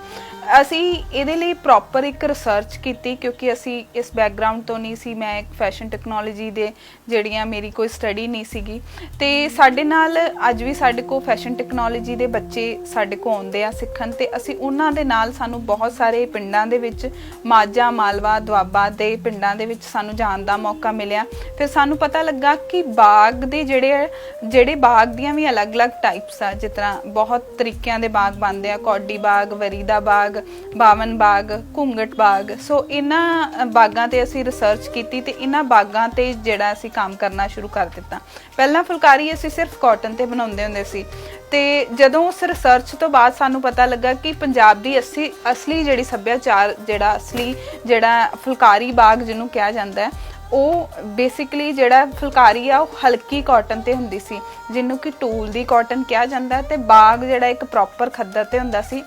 ਅਸੀਂ ਇਹਦੇ ਲਈ ਪ੍ਰੋਪਰ ਇੱਕ ਰਿਸਰਚ ਕੀਤੀ ਕਿਉਂਕਿ ਅਸੀਂ ਇਸ ਬੈਕਗ੍ਰਾਉਂਡ ਤੋਂ ਨਹੀਂ ਸੀ, ਮੈਂ ਇੱਕ ਫੈਸ਼ਨ ਟੈਕਨੋਲੋਜੀ ਦੇ ਜਿਹੜੀਆਂ ਮੇਰੀ ਕੋਈ ਸਟੱਡੀ ਨਹੀਂ ਸੀਗੀ। ਤੇ ਸਾਡੇ ਨਾਲ ਅੱਜ ਵੀ ਸਾਡੇ ਕੋਲ ਫੈਸ਼ਨ ਟੈਕਨੋਲੋਜੀ ਦੇ ਬੱਚੇ ਸਾਡੇ ਕੋਲ ਆਉਂਦੇ ਆ ਸਿੱਖਣ ਤੇ ਅਸੀਂ ਉਹਨਾਂ ਦੇ ਨਾਲ ਸਾਨੂੰ ਬਹੁਤ ਸਾਰੇ ਪਿੰਡਾਂ ਦੇ ਵਿੱਚ ਮਾਝਾ, ਮਾਲਵਾ, ਦੁਆਬਾ ਦੇ ਪਿੰਡਾਂ ਦੇ ਵਿੱਚ ਸਾਨੂੰ ਜਾਣ ਦਾ ਮੌਕਾ ਮਿਲਿਆ। ਫਿਰ ਸਾਨੂੰ ਪਤਾ ਲੱਗਾ ਕਿ ਬਾਗ ਦੇ ਜਿਹੜੇ ਜਿਹੜੇ ਬਾਗ ਦੀਆਂ ਵੀ ਅਲੱਗ-ਅਲੱਗ ਟਾਈਪਸ ਆ, ਜਿਸ ਤਰ੍ਹਾਂ ਬਹੁਤ ਤਰੀਕਿਆਂ ਦੇ ਬਾਗ ਬਣਦੇ ਆ, ਕੌਡੀ ਬਾਗ, ਵਰੀਦਾ ਬਾਗ ਬਾਵਨ ਬਾਗ, ਘੁੰਗਟ ਬਾਗ। ਸੋ ਇਹਨਾਂ ਬਾਗਾਂ ਤੇ ਅਸੀਂ ਰਿਸਰਚ ਕੀਤੀ ਤੇ ਇਹਨਾਂ ਬਾਗਾਂ ਤੇ ਜਿਹੜਾ ਅਸੀਂ ਕੰਮ ਕਰਨਾ ਸ਼ੁਰੂ ਕਰ ਦਿੱਤਾ। ਪਹਿਲਾਂ ਫੁਲਕਾਰੀ ਅਸੀਂ ਸਿਰਫ ਕਾਟਨ ਤੇ ਬਣਾਉਂਦੇ ਹੁੰਦੇ ਸੀ। ਤੇ ਜਦੋਂ ਉਸ ਰਿਸਰਚ ਤੋਂ ਬਾਅਦ ਸਾਨੂੰ ਪਤਾ ਲੱਗਾ ਕਿ ਪੰਜਾਬ ਦੀ ਅਸਲੀ ਅਸਲੀ ਜਿਹੜੀ ਸੱਭਿਆਚਾਰ, ਜਿਹੜਾ ਅਸਲੀ, ਜਿਹੜਾ ਫੁਲਕਾਰੀ ਬਾਗ ਜਿਹਨੂੰ ਕਿਹਾ ਜਾਂਦਾ ਹੈ, ਉਹ ਬੇਸਿਕਲੀ ਜਿਹੜਾ ਫੁਲਕਾਰੀ ਆ, ਉਹ ਹਲਕੀ ਕਾਟਨ ਤੇ ਹੁੰਦੀ ਸੀ। ਜਿਹਨੂੰ ਕਿ ਟੂਲ ਦੀ ਕਾਟਨ ਕਿਹਾ ਜਾਂਦਾ ਤੇ ਬਾਗ ਜਿਹੜਾ ਇੱਕ ਪ੍ਰੋਪਰ ਖੱਦਰ ਤੇ ਹੁੰਦਾ ਸੀ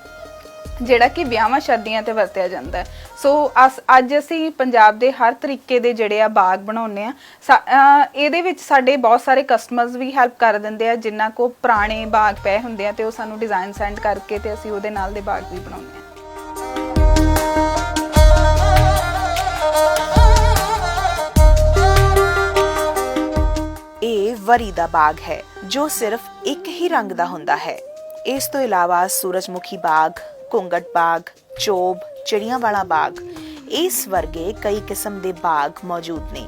ਜਿਹੜਾ ਕਿ ਵਿਆਹਾਂ ਸ਼ਾਦੀਆਂ ਤੇ ਵਰਤਿਆ ਜਾਂਦਾ ਹੈ। ਸੋ ਅਸ- ਅੱਜ ਅਸੀਂ ਪੰਜਾਬ ਦੇ ਹਰ ਤਰੀਕੇ ਦੇ ਜਿਹੜੇ ਆ ਬਾਗ ਬਣਾਉਂਦੇ ਆ ਸਾ- ਅਹ, ਇਹਦੇ ਵਿੱਚ ਸਾਡੇ ਬਹੁਤ ਸਾਰੇ ਕਸਟਮਰਸ ਵੀ ਹੈਲਪ ਕਰ ਦਿੰਦੇ ਆ ਜਿਨ੍ਹਾਂ ਕੋ ਪੁਰਾਣੇ ਬਾਗ ਪਏ ਹੁੰਦੇ ਆ ਤੇ ਉਹ ਸਾਨੂੰ ਡਿਜ਼ਾਈਨ ਸੈਂਡ ਕਰਕੇ ਤੇ ਅਸੀਂ ਉਹਦੇ ਨਾਲ ਦੇ ਬਾਗ ਵੀ ਬਣਾਉਂਦੇ ਆ ਇਹ ਵਰੀ ਦਾ ਬਾਗ ਹੈ, ਜੋ ਸਿਰਫ ਇੱਕ ਹੀ ਰੰਗ ਦਾ ਹੁੰਦਾ ਹੈ। ਇਸ ਤੋਂ ਇਲਾਵਾ ਸੂਰਜਮੁਖੀ ਬਾਗ ਕੁੰਗਟ ਬਾਗ, ਚੋਬ, ਚਿੜੀਆਂ ਵਾਲਾ ਬਾਗ, ਇਸ ਵਰਗੇ ਕਈ ਕਿਸਮ ਦੇ ਬਾਗ ਮੌਜੂਦ ਨੇ।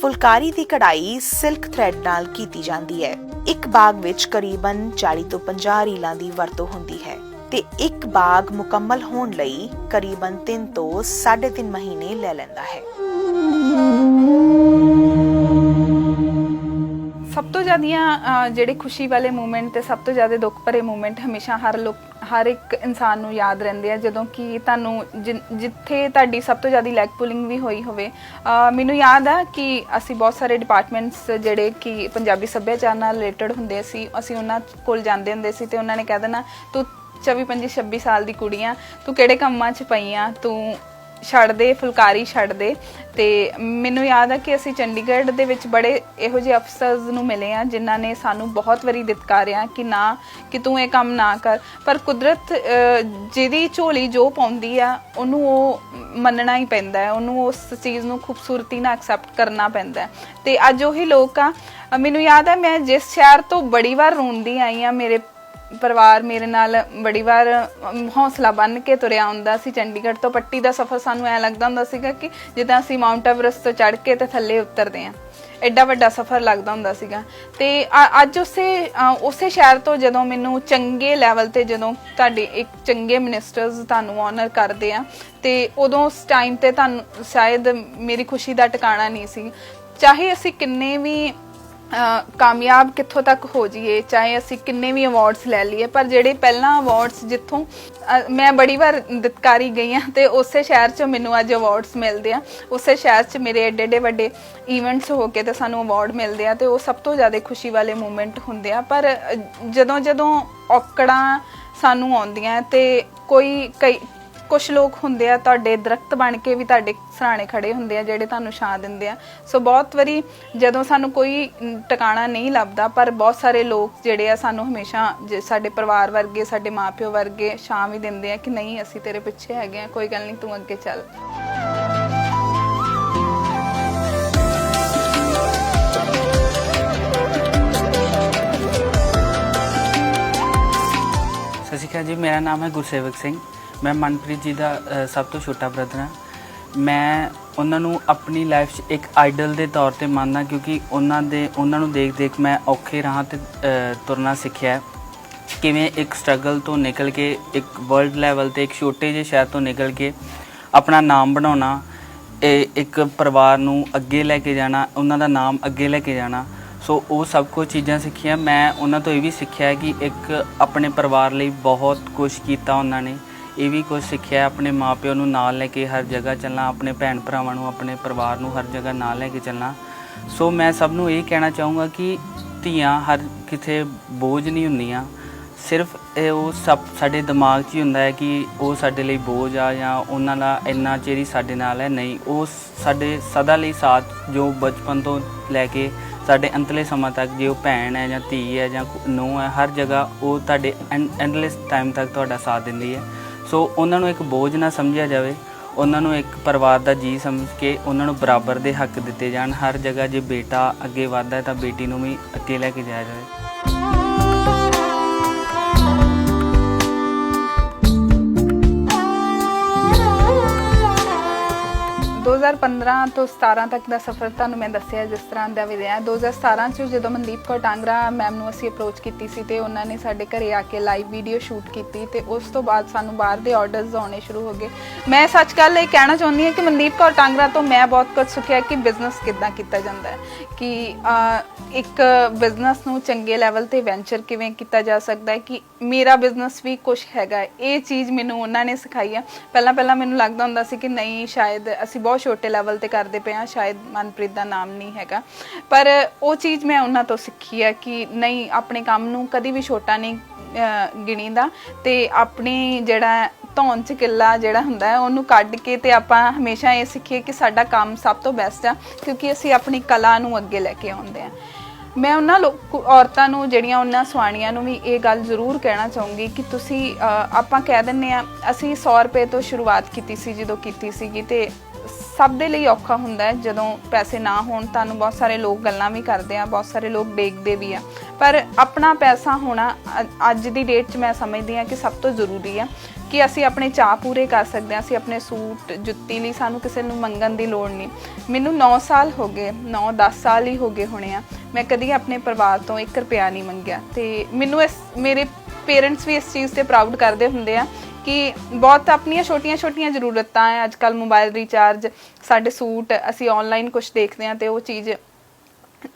ਫੁਲਕਾਰੀ ਦੀ ਕਢਾਈ ਸਿਲਕ ਥ੍ਰੈਡ ਨਾਲ ਕੀਤੀ ਜਾਂਦੀ ਹੈ। ਇੱਕ ਬਾਗ ਵਿੱਚ ਕਰੀਬਨ 40 ਤੋਂ 50 ਰੀਲਾਂ ਦੀ ਵਰਤੋਂ ਹੁੰਦੀ ਹੈ ਤੇ ਇੱਕ ਬਾਗ ਮੁਕੰਮਲ ਹੋਣ ਲਈ ਕਰੀਬਨ 3 ਤੋਂ 3.5 ਮਹੀਨੇ ਲੈ ਲੈਂਦਾ ਹੈ। ਸਭ ਤੋਂ ਜ਼ਿਆਦੀਆਂ ਜਿਹੜੇ ਖੁਸ਼ੀ ਵਾਲੇ ਮੂਮੈਂਟ ਤੇ ਸਭ ਤੋਂ ਜ਼ਿਆਦਾ ਦੁੱਖ ਭਰੇ ਮੂਮੈਂਟ ਹਮੇਸ਼ਾ ਹਰ ਲੋਕ, ਹਰ ਇੱਕ ਇਨਸਾਨ ਨੂੰ ਯਾਦ ਰਹਿੰਦੇ ਆ, ਜਦੋਂ ਕਿ ਤੁਹਾਨੂੰ ਜਿ- ਜਿੱਥੇ ਤੁਹਾਡੀ ਸਭ ਤੋਂ ਜ਼ਿਆਦਾ ਲੈਗ ਪੁਲਿੰਗ ਵੀ ਹੋਈ ਹੋਵੇ ਅਹ ਮੈਨੂੰ ਯਾਦ ਆ ਕਿ ਅਸੀਂ ਬਹੁਤ ਸਾਰੇ ਡਿਪਾਰਟਮੈਂਟਸ ਜਿਹੜੇ ਕਿ ਪੰਜਾਬੀ ਸੱਭਿਆਚਾਰ ਨਾਲ ਰਿਲੇਟਡ ਹੁੰਦੇ ਸੀ, ਅਸੀਂ ਉਹਨਾਂ ਕੋਲ ਜਾਂਦੇ ਹੁੰਦੇ ਸੀ ਤੇ ਉਹਨਾਂ ਨੇ ਕਹਿ ਦੇਣਾ, ਤੂੰ 24 25 26 ਸਾਲ ਦੀ ਕੁੜੀ ਆ, ਤੂੰ ਕਿਹੜੇ ਕੰਮਾਂ 'ਚ ਪਈ ਆ, ਤੂੰ ਛੱਡ ਦੇ, ਫੁਲਕਾਰੀ ਛੱਡ ਦੇ। ਤੇ ਮੈਨੂੰ ਯਾਦ ਆ ਕਿ ਅਸੀਂ ਚੰਡੀਗੜ੍ਹ ਦੇ ਵਿੱਚ ਬੜੇ ਇਹੋ ਜਿਹੇ ਅਫਸਰਸ ਨੂੰ ਮਿਲੇ ਆ, ਜਿਨ੍ਹਾਂ ਨੇ ਸਾਨੂੰ ਬਹੁਤ ਵਾਰੀ ਦਿੱਤਕਾਰਿਆ ਕਿ ਨਾ, ਕਿ ਤੂੰ ਇਹ ਕੰਮ ਨਾ ਕਰ। ਪਰ ਕੁਦਰਤ ਜਿਹਦੀ ਝੋਲੀ ਜੋ ਪਾਉਂਦੀ ਆ, ਉਹਨੂੰ ਉਹ ਮੰਨਣਾ ਹੀ ਪੈਂਦਾ ਹੈ। ਉਹਨੂੰ ਉਸ ਚੀਜ਼ ਨੂੰ ਖੂਬਸੂਰਤੀ ਨਾਲ ਐਕਸੈਪਟ ਕਰਨਾ ਪੈਂਦਾ ਹੈ। ਤੇ ਅੱਜ ਉਹੀ ਲੋਕ ਆ। ਮੈਨੂੰ ਯਾਦ ਆ, ਮੈਂ ਜਿਸ ਸ਼ਹਿਰ ਤੋਂ ਬੜੀ ਵਾਰ ਰੋਂਦੀ ਆਈ ਆ, ਮੇਰੇ ਪਰਿਵਾਰ ਮੇਰੇ ਨਾਲ ਬੜੀ ਵਾਰ ਹੌਸਲਾ ਬੰਨ ਕੇ ਤੁਰਿਆ ਹੁੰਦਾ ਸੀ। ਚੰਡੀਗੜ੍ਹ ਤੋਂ ਪੱਟੀ ਦਾ ਸਫ਼ਰ ਸਾਨੂੰ ਐ ਲੱਗਦਾ ਹੁੰਦਾ ਸੀਗਾ ਕਿ ਜਿੱਦਾਂ ਅਸੀਂ ਮਾਊਂਟ ਐਵਰੈਸਟ ਤੋਂ ਚੜ੍ਹ ਕੇ ਤੇ ਥੱਲੇ ਉਤਰਦੇ ਆਂ ਐਡਾ ਵੱਡਾ ਸਫ਼ਰ ਲੱਗਦਾ ਹੁੰਦਾ ਸੀਗਾ। ਤੇ ਅੱਜ ਉਸੇ ਉਸੇ ਸ਼ਹਿਰ ਤੋਂ ਜਦੋਂ ਮੈਨੂੰ ਚੰਗੇ ਲੈਵਲ ਤੇ ਜਦੋਂ ਤੁਹਾਡੇ ਇੱਕ ਚੰਗੇ ਮਿਨਿਸਟਰਸ ਤੁਹਾਨੂੰ ਆਨਰ ਕਰਦੇ ਆ, ਤੇ ਉਦੋਂ ਉਸ ਟਾਈਮ ਤੇ ਤੁਹਾਨੂੰ ਸ਼ਾਇਦ ਮੇਰੀ ਖੁਸ਼ੀ ਦਾ ਟਿਕਾਣਾ ਨਹੀਂ ਸੀ। ਚਾਹੇ ਅਸੀਂ ਕਿੰਨੇ ਵੀ ਕਾਮਯਾਬ ਕਿੱਥੋਂ ਤੱਕ ਹੋ ਜਾਈਏ, ਚਾਹੇ ਅਸੀਂ ਕਿੰਨੇ ਵੀ ਅਵਾਰਡਸ ਲੈ ਲਈਏ, ਪਰ ਜਿਹੜੇ ਪਹਿਲਾਂ ਅਵਾਰਡਸ ਜਿੱਥੋਂ ਮੈਂ ਬੜੀ ਵਾਰ ਦਿੱਤਕਾਰੀ ਗਈ ਆ ਤੇ ਉਸੇ ਸ਼ਹਿਰ 'ਚ ਮੈਨੂੰ ਅੱਜ ਅਵਾਰਡਸ ਮਿਲਦੇ ਆ। ਉਸੇ ਸ਼ਹਿਰ 'ਚ ਮੇਰੇ ਐਡੇ ਐਡੇ ਵੱਡੇ ਇਵੈਂਟਸ ਹੋ ਕੇ ਤੇ ਸਾਨੂੰ ਅਵਾਰਡ ਮਿਲਦੇ ਆ ਤੇ ਉਹ ਸਭ ਤੋਂ ਜ਼ਿਆਦਾ ਖੁਸ਼ੀ ਵਾਲੇ ਮੂਮੈਂਟ ਹੁੰਦੇ ਆ। ਪਰ ਜਦੋਂ ਜਦੋਂ ਔਕੜਾਂ ਸਾਨੂੰ ਆਉਂਦੀਆਂ ਤੇ ਕੋਈ ਕਈ ਕੁਝ ਲੋਕ ਹੁੰਦੇ ਆ, ਤੁਹਾਡੇ ਦਰਖਤ ਬਣ ਕੇ ਵੀ ਤੁਹਾਡੇ ਸਰਾਣੇ ਖੜੇ ਹੁੰਦੇ ਆ, ਜਿਹੜੇ ਤੁਹਾਨੂੰ ਛਾਂ ਦਿੰਦੇ ਆ। ਸੋ ਬਹੁਤ ਵਾਰੀ ਜਦੋਂ ਸਾਨੂੰ ਕੋਈ ਟਿਕਾਣਾ ਨਹੀਂ ਲੱਭਦਾ, ਪਰ ਬਹੁਤ ਸਾਰੇ ਲੋਕ ਜਿਹੜੇ ਆ ਸਾਨੂੰ ਹਮੇਸ਼ਾ ਸਾਡੇ ਪਰਿਵਾਰ ਵਰਗੇ, ਸਾਡੇ ਮਾਪਿਓ ਵਰਗੇ ਛਾਂ ਵੀ ਦਿੰਦੇ ਆ ਕਿ ਨਹੀਂ, ਅਸੀਂ ਤੇਰੇ ਪਿੱਛੇ ਹੈਗੇ ਆ, ਕੋਈ ਗੱਲ ਨਹੀਂ, ਤੂੰ ਅੱਗੇ ਚੱਲ। ਸਤਿ ਸ਼੍ਰੀ ਅਕਾਲ ਜੀ, ਮੇਰਾ ਨਾਮ ਹੈ ਗੁਰਸੇਵਕ ਸਿੰਘ। ਮੈਂ ਮਨਪ੍ਰੀਤ ਜੀ ਦਾ ਅ, ਸਭ ਤੋਂ ਛੋਟਾ ਬ੍ਰਦਰ ਹਾਂ। ਮੈਂ ਉਹਨਾਂ ਨੂੰ ਆਪਣੀ ਲਾਈਫ 'ਚ ਇੱਕ ਆਈਡਲ ਦੇ ਤੌਰ ਤੇ ਮੰਨਦਾ ਕਿਉਂਕਿ ਉਹਨਾਂ ਦੇ ਉਹਨਾਂ ਨੂੰ ਦੇਖ ਦੇਖ ਮੈਂ ਔਖੇ ਰਾਹਾਂ ਤੇ ਅ, ਤੁਰਨਾ ਸਿੱਖਿਆ ਹੈ। ਕਿਵੇਂ ਇੱਕ ਸਟਰਗਲ ਤੋਂ ਨਿਕਲ ਕੇ ਇੱਕ ਵਰਲਡ ਲੈਵਲ ਤੇ ਇੱਕ ਛੋਟੇ ਜਿਹੇ ਸ਼ਹਿਰ ਤੋਂ ਨਿਕਲ ਕੇ ਆਪਣਾ ਨਾਮ ਬਣਾਉਣਾ ਇਹ ਇੱਕ ਪਰਿਵਾਰ ਨੂੰ ਅੱਗੇ ਲੈ ਕੇ ਜਾਣਾ ਉਹਨਾਂ ਦਾ ਨਾਮ ਅੱਗੇ ਲੈ ਕੇ ਜਾਣਾ ਸੋ ਉਹ ਸਭ ਕੁਝ ਚੀਜ਼ਾਂ ਸਿੱਖੀਆਂ। ਮੈਂ ਉਹਨਾਂ ਤੋਂ ਇਹ ਵੀ ਸਿੱਖਿਆ ਕਿ ਇੱਕ ਆਪਣੇ ਪਰਿਵਾਰ ਲਈ ਬਹੁਤ ਕੁਝ ਕੀਤਾ ਉਹਨਾਂ ਨੇ। ਇਹ ਵੀ ਕੁਝ ਸਿੱਖਿਆ ਆਪਣੇ ਮਾਪਿਆਂ ਨੂੰ ਨਾਲ ਲੈ ਕੇ ਹਰ ਜਗ੍ਹਾ ਚੱਲਣਾ, ਆਪਣੇ ਭੈਣ ਭਰਾਵਾਂ ਨੂੰ, ਆਪਣੇ ਪਰਿਵਾਰ ਨੂੰ ਹਰ ਜਗ੍ਹਾ ਨਾਲ ਲੈ ਕੇ ਚੱਲਣਾ। ਸੋ ਮੈਂ ਸਭ ਨੂੰ ਇਹ ਕਹਿਣਾ ਚਾਹੂੰਗਾ ਕਿ ਧੀਆਂ ਹਰ ਕਿਤੇ ਬੋਝ ਨਹੀਂ ਹੁੰਦੀਆਂ। ਸਿਰਫ ਇਹ ਉਹ ਸਭ ਸਾਡੇ ਦਿਮਾਗ 'ਚ ਹੀ ਹੁੰਦਾ ਹੈ ਕਿ ਉਹ ਸਾਡੇ ਲਈ ਬੋਝ ਆ ਜਾਂ ਉਹਨਾਂ ਦਾ ਇੰਨਾ ਚਿਰ ਹੀ ਸਾਡੇ ਨਾਲ ਹੈ। ਨਹੀਂ, ਉਹ ਸਾਡੇ ਸਦਾ ਲਈ ਸਾਥ ਜੋ ਬਚਪਨ ਤੋਂ ਲੈ ਕੇ ਸਾਡੇ ਅੰਤਲੇ ਸਮਾਂ ਤੱਕ ਜੇ ਉਹ ਭੈਣ ਹੈ ਜਾਂ ਧੀ ਹੈ ਜਾਂ ਨੂੰਹ ਹੈ, ਹਰ ਜਗ੍ਹਾ ਉਹ ਤੁਹਾਡੇ ਐਂਡਲੈਸ ਟਾਈਮ ਤੱਕ ਤੁਹਾਡਾ ਸਾਥ ਦਿੰਦੀ ਹੈ। ਸੋ ਉਹਨਾਂ ਨੂੰ ਇੱਕ ਬੋਝ ਨਾ ਸਮਝਿਆ ਜਾਵੇ, ਉਹਨਾਂ ਨੂੰ ਇੱਕ ਪਰਿਵਾਰ ਦਾ ਜੀ ਸਮਝ ਕੇ ਉਹਨਾਂ ਨੂੰ ਬਰਾਬਰ ਦੇ ਹੱਕ ਦਿੱਤੇ ਜਾਣ। ਹਰ ਜਗ੍ਹਾ ਜੇ ਬੇਟਾ ਅੱਗੇ ਵਧਦਾ ਹੈ ਤਾਂ ਬੇਟੀ ਨੂੰ ਵੀ ਅੱਗੇ ਲੈ ਕੇ ਜਾਇਆ ਜਾਵੇ। 2015 ਤੋਂ 17 ਤੱਕ ਦਾ ਸਫ਼ਰ ਤੁਹਾਨੂੰ ਮੈਂ ਦੱਸਿਆ ਜਿਸ ਤਰ੍ਹਾਂ ਦਾ ਵੀ ਰਿਹਾ। 2017 ਚ ਜਦੋਂ ਮਨਦੀਪ ਕੌਰ ਟਾਂਗਰਾ ਮੈਮ ਨੂੰ ਅਸੀਂ ਅਪਰੋਚ ਕੀਤੀ ਸੀ ਤੇ ਉਹਨਾਂ ਨੇ ਸਾਡੇ ਘਰੇ ਆ ਕੇ ਲਾਈਵ ਵੀਡੀਓ ਸ਼ੂਟ ਕੀਤੀ ਤੇ ਉਸ ਤੋਂ ਬਾਅਦ ਸਾਨੂੰ ਬਾਹਰ ਦੇ ਆਰਡਰਸ ਆਉਣੇ ਸ਼ੁਰੂ ਹੋ ਗਏ। ਮੈਂ ਸੱਚ ਗੱਲ ਇਹ ਕਹਿਣਾ ਚਾਹੁੰਦੀ ਹਾਂ ਕਿ ਮਨਦੀਪ ਕੌਰ ਟਾਂਗਰਾ ਤੋਂ ਮੈਂ ਬਹੁਤ ਕੁਝ ਸਿੱਖਿਆ ਕਿ ਬਿਜ਼ਨਸ ਕਿੱਦਾਂ ਕੀਤਾ ਜਾਂਦਾ ਹੈ, ਕਿ ਇੱਕ ਬਿਜ਼ਨਸ ਨੂੰ ਚੰਗੇ ਲੈਵਲ ਤੇ ਵੈਂਚਰ ਕਿਵੇਂ ਕੀਤਾ ਜਾ ਸਕਦਾ ਹੈ, ਕਿ ਮੇਰਾ ਬਿਜ਼ਨਸ ਵੀ ਕੁਝ ਹੈਗਾ ਇਹ ਚੀਜ਼ ਮੈਨੂੰ ਉਹਨਾਂ ਨੇ ਸਿਖਾਈ ਆ ਪਹਿਲਾਂ ਪਹਿਲਾਂ ਮੈਨੂੰ ਲੱਗਦਾ ਹੁੰਦਾ ਸੀ ਕਿ ਨਹੀਂ, ਸ਼ਾਇਦ ਅਸੀਂ ਬਹੁਤ ਛੋਟੇ ਲੈਵਲ ਤੇ ਕਰਦੇ ਪਏ ਹਾਂ ਸ਼ਾਇਦ ਮਨਪ੍ਰੀਤ ਦਾ ਨਾਮ ਨਹੀਂ ਹੈਗਾ। ਪਰ ਉਹ ਚੀਜ਼ ਮੈਂ ਉਹਨਾਂ ਤੋਂ ਸਿੱਖੀ ਹੈ ਕਿ ਨਹੀਂ ਆਪਣੇ ਕੰਮ ਨੂੰ ਕਦੀ ਵੀ ਛੋਟਾ ਨਹੀਂ ਅਹ, ਗਿਣੀਦਾ ਤੇ ਆਪਣੀ ਜਿਹੜਾ ਧੌਣ ਚ ਕਿੱਲਾ ਜਿਹੜਾ ਹੁੰਦਾ ਹੈ ਉਹਨੂੰ ਕੱਢ ਕੇ ਤੇ ਆਪਾਂ ਹਮੇਸ਼ਾ ਇਹ ਸਿੱਖੀਏ ਕਿ ਸਾਡਾ ਕੰਮ ਸਭ ਤੋਂ ਬੈਸਟ ਆ ਕਿਉਂਕਿ ਅਸੀਂ ਆਪਣੀ ਕਲਾ ਨੂੰ ਅੱਗੇ ਲੈ ਕੇ ਆਉਂਦੇ ਆ। ਮੈਂ ਉਹਨਾਂ ਲੋਕ ਔਰਤਾਂ ਨੂੰ ਜਿਹੜੀਆਂ ਉਹਨਾਂ ਸੁਆਣੀਆਂ ਨੂੰ ਵੀ ਇਹ ਗੱਲ ਜ਼ਰੂਰ ਕਹਿਣਾ ਚਾਹੂੰਗੀ ਕਿ ਤੁਸੀਂ ਆਪਾਂ ਕਹਿ ਦਿੰਨੇ ਆ ਅਸੀਂ 100 ਰੁਪਏ ਤੋਂ ਸ਼ੁਰੂਆਤ ਕੀਤੀ ਸੀ ਜਦੋਂ ਕੀਤੀ ਸੀਗੀ ਤੇ ਸਭ ਦੇ ਲਈ ਔਖਾ ਹੁੰਦਾ ਹੈ। ਜਦੋਂ ਪੈਸੇ ਨਾ ਹੋਣ, ਤੁਹਾਨੂੰ ਬਹੁਤ ਸਾਰੇ ਲੋਕ ਗੱਲਾਂ ਵੀ ਕਰਦੇ ਆ, ਬਹੁਤ ਸਾਰੇ ਲੋਕ ਦੇਖਦੇ ਵੀ ਆ। ਪਰ ਆਪਣਾ ਪੈਸਾ ਹੋਣਾ ਅ- ਅੱਜ ਦੀ ਡੇਟ 'ਚ ਮੈਂ ਸਮਝਦੀ ਆ ਕਿ ਸਭ ਤੋਂ ਜ਼ਰੂਰੀ ਆ ਕਿ ਅਸੀਂ ਆਪਣੇ ਚਾਹ ਪੂਰੇ ਕਰ ਸਕਦੇ ਹਾਂ। ਅਸੀਂ ਆਪਣੇ ਸੂਟ, ਜੁੱਤੀ ਲਈ ਸਾਨੂੰ ਕਿਸੇ ਨੂੰ ਮੰਗਣ ਦੀ ਲੋੜ ਨਹੀਂ। ਮੈਨੂੰ 9 ਸਾਲ ਹੋ ਗਏ 9-10 ਸਾਲ ਹੀ ਹੋ ਗਏ ਹੋਣੇ ਆ। ਮੈਂ ਕਦੀ ਆਪਣੇ ਪਰਿਵਾਰ ਤੋਂ 1 ਰੁਪਿਆ ਨਹੀਂ ਮੰਗਿਆ। ਤੇ ਮੈਨੂੰ ਇਸ, ਮੇਰੇ ਪੇਰੈਂਟਸ ਵੀ ਇਸ ਚੀਜ਼ ਤੇ ਪ੍ਰਾਊਡ ਕਰਦੇ ਹੁੰਦੇ ਆ ਕਿ ਬਹੁਤ ਆਪਣੀਆਂ ਛੋਟੀਆਂ-ਛੋਟੀਆਂ ਜ਼ਰੂਰਤਾਂ ਹੈ। ਅੱਜਕੱਲ ਮੋਬਾਈਲ ਰੀਚਾਰਜ ਸਾਡੇ ਸੂਟ, ਅਸੀਂ ਆਨਲਾਈਨ ਕੁਝ ਦੇਖਦੇ ਆ ਤੇ ਉਹ ਚੀਜ਼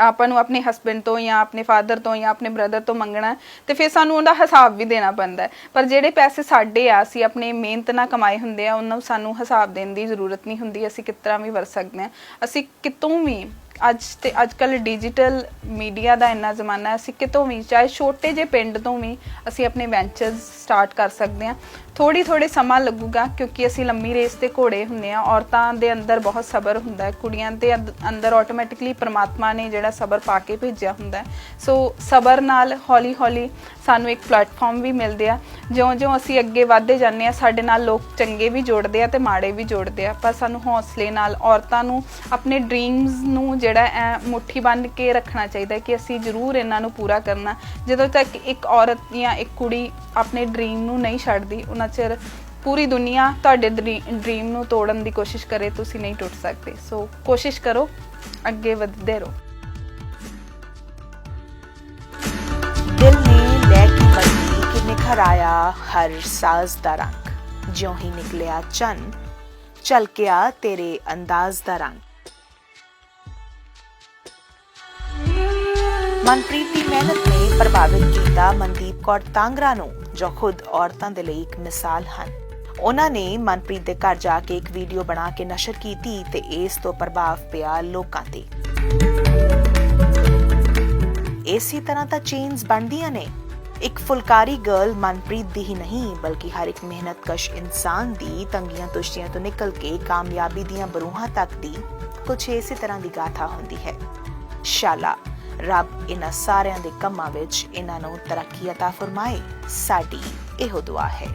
ਆਪਾਂ ਨੂੰ ਆਪਣੇ ਹਸਬੰਡ ਤੋਂ ਜਾਂ ਆਪਣੇ ਫਾਦਰ ਤੋਂ ਜਾਂ ਆਪਣੇ ਬ੍ਰਦਰ ਤੋਂ ਮੰਗਣਾ ਤੇ ਫਿਰ ਸਾਨੂੰ ਉਹਦਾ ਹਿਸਾਬ ਵੀ ਦੇਣਾ ਪੈਂਦਾ ਪਰ ਜਿਹੜੇ ਪੈਸੇ ਸਾਡੇ ਆ, ਅਸੀਂ ਆਪਣੇ ਮਿਹਨਤ ਨਾਲ ਕਮਾਏ ਹੁੰਦੇ ਆ, ਉਹਨਾਂ ਨੂੰ ਸਾਨੂੰ ਹਿਸਾਬ ਦੇਣ ਦੀ ਜ਼ਰੂਰਤ ਨਹੀਂ ਹੁੰਦੀ, ਅਸੀਂ ਕਿਸ ਤਰ੍ਹਾਂ ਵੀ ਵਰਤ ਸਕਦੇ ਆ ਅਸੀਂ ਕਿਤੋਂ ਵੀ ਅੱਜ ਤੇ ਅੱਜ ਕੱਲ ਡਿਜੀਟਲ ਮੀਡੀਆ ਦਾ ਇੰਨਾ ਜ਼ਮਾਨਾ ਹੈ, ਅਸੀਂ ਕਿਤੋਂ ਵੀ, ਚਾਹੇ ਛੋਟੇ ਜਿਹੇ ਪਿੰਡ ਤੋਂ ਵੀ ਅਸੀਂ ਆਪਣੇ ਵੈਂਚਰਸ ਸਟਾਰਟ ਕਰ ਸਕਦੇ ਹਾਂ। ਥੋੜੀ ਥੋੜੀ ਸਮਾਂ ਲੱਗੂਗਾ ਕਿਉਂਕਿ ਅਸੀਂ ਲੰਮੀ ਰੇਸ ਤੇ ਘੋੜੇ ਹੁੰਨੇ ਆ ਔਰਤਾਂ ਦੇ ਅੰਦਰ ਬਹੁਤ ਸਬਰ ਹੁੰਦਾ ਹੈ, ਕੁੜੀਆਂ ਦੇ ਅੰਦ- ਅੰਦਰ ਆਟੋਮੈਟਿਕਲੀ ਪ੍ਰਮਾਤਮਾ ਨੇ ਜਿਹੜਾ ਸਬਰ ਪਾ ਕੇ ਭੇਜਿਆ ਹੁੰਦਾ ਸੋ ਸਬਰ ਨਾਲ ਹੌਲੀ ਹੌਲੀ ਸਾਨੂੰ ਇੱਕ ਪਲੇਟਫਾਰਮ ਵੀ ਮਿਲਦੇ ਆ। ਜਿਉਂ-ਜਿਉਂ ਅਸੀਂ ਅੱਗੇ ਵਧਦੇ ਜਾਂਦੇ ਆ, ਸਾਡੇ ਨਾਲ ਲੋਕ ਚੰਗੇ ਵੀ ਜੋੜਦੇ ਆ ਤੇ ਮਾੜੇ ਵੀ ਜੋੜਦੇ ਆ। ਪਰ ਸਾਨੂੰ ਹੌਸਲੇ ਨਾਲ ਔਰਤਾਂ ਨੂੰ ਆਪਣੇ ਡ੍ਰੀਮਸ ਨੂੰ ਜਿਹੜਾ ਐ, ਮੁੱਠੀ ਬੰਨ੍ਹ ਕੇ ਰੱਖਣਾ ਚਾਹੀਦਾ ਕਿ ਅਸੀਂ ਜ਼ਰੂਰ ਇਹਨਾਂ ਨੂੰ ਪੂਰਾ ਕਰਨਾ। ਜਦੋਂ ਤੱਕ ਇੱਕ ਔਰਤ ਜਾਂ ਇੱਕ ਕੁੜੀ ਆਪਣੇ ਡ੍ਰੀਮ ਨੂੰ ਨਹੀਂ ਛੱਡਦੀ, ਉਹਨਾਂ ਚਿਰ ਪੂਰੀ ਦੁਨੀਆ ਤੁਹਾਡੇ ਡ੍ਰੀਮ ਨੂੰ ਤੋੜਨ ਦੀ ਕੋਸ਼ਿਸ਼ ਕਰੇ, ਤੁਸੀਂ ਨਹੀਂ ਟੁੱਟ ਸਕਦੇ। ਸੋ ਕੋਸ਼ਿਸ਼ ਕਰੋ, ਅੱਗੇ ਵਧਦੇ ਰਹੋ। ਪੱਤੀ ਹਰ ਸਾਜ਼ ਦਾ ਰੰਗ। ਜਿਉਂ ਹੀ ਨਿਕਲਿਆ ਚੰਨ ਚਲਕਿਆ ਤੇਰੇ ਅੰਦਾਜ਼ ਦਾ ਰੰਗ। ਮਨਪ੍ਰੀਤ ਦੀ ਮਿਹਨਤ ਨੇ ਪ੍ਰਭਾਵਿਤ ਕੀਤਾ ਮਨਦੀਪ ਕੌਰ ਤਾਂਗਰਾ ਨੂੰ, ਜੋ ਖੁਦ ਔਰਤਾਂ ਦੇ ਲਈ ਇੱਕ ਮਿਸਾਲ ਹਨ। ਉਹਨਾਂ ਨੇ ਮਨਪ੍ਰੀਤ ਦੇ ਘਰ ਜਾ ਕੇ ਇੱਕ ਵੀਡੀਓ ਬਣਾ ਕੇ ਨਸ਼ਰ ਕੀਤੀ ਤੇ ਇਸ ਤੋਂ ਪ੍ਰਭਾਵ ਪਿਆ ਲੋਕਾਂ ਤੇ। ਇਸੇ ਤਰ੍ਹਾਂ ਤਾਂ ਚੇਨਸ ਬਣਦੀਆਂ ਨੇ। ਇੱਕ ਫੁਲਕਾਰੀ ਗਰਲ ਮਨਪ੍ਰੀਤ ਦੀ ਹੀ ਨਹੀਂ ਬਲਕਿ ਹਰ ਇੱਕ ਮਿਹਨਤਕਸ਼ ਇਨਸਾਨ ਦੀ ਤੰਗੀਆਂ ਤੁਸ਼ਟੀਆਂ ਤੋਂ ਨਿਕਲ ਕੇ ਕਾਮਯਾਬੀ ਦੀਆਂ ਬਰੂਹਾਂ ਤੱਕ ਦੀ ਕੁਝ ਇਸੇ ਤਰ੍ਹਾਂ ਦੀ ਗਾਥਾ ਹੁੰਦੀ ਹੈ ਸ਼ਾਲਾ ਰੱਬ ਇਹਨਾਂ ਸਾਰਿਆਂ ਦੇ ਕੰਮਾਂ ਵਿੱਚ ਇਹਨਾਂ ਨੂੰ ਤਰੱਕੀ عطا ਫਰਮਾਏ ਸਾਡੀ ਇਹੋ ਦੁਆ ਹੈ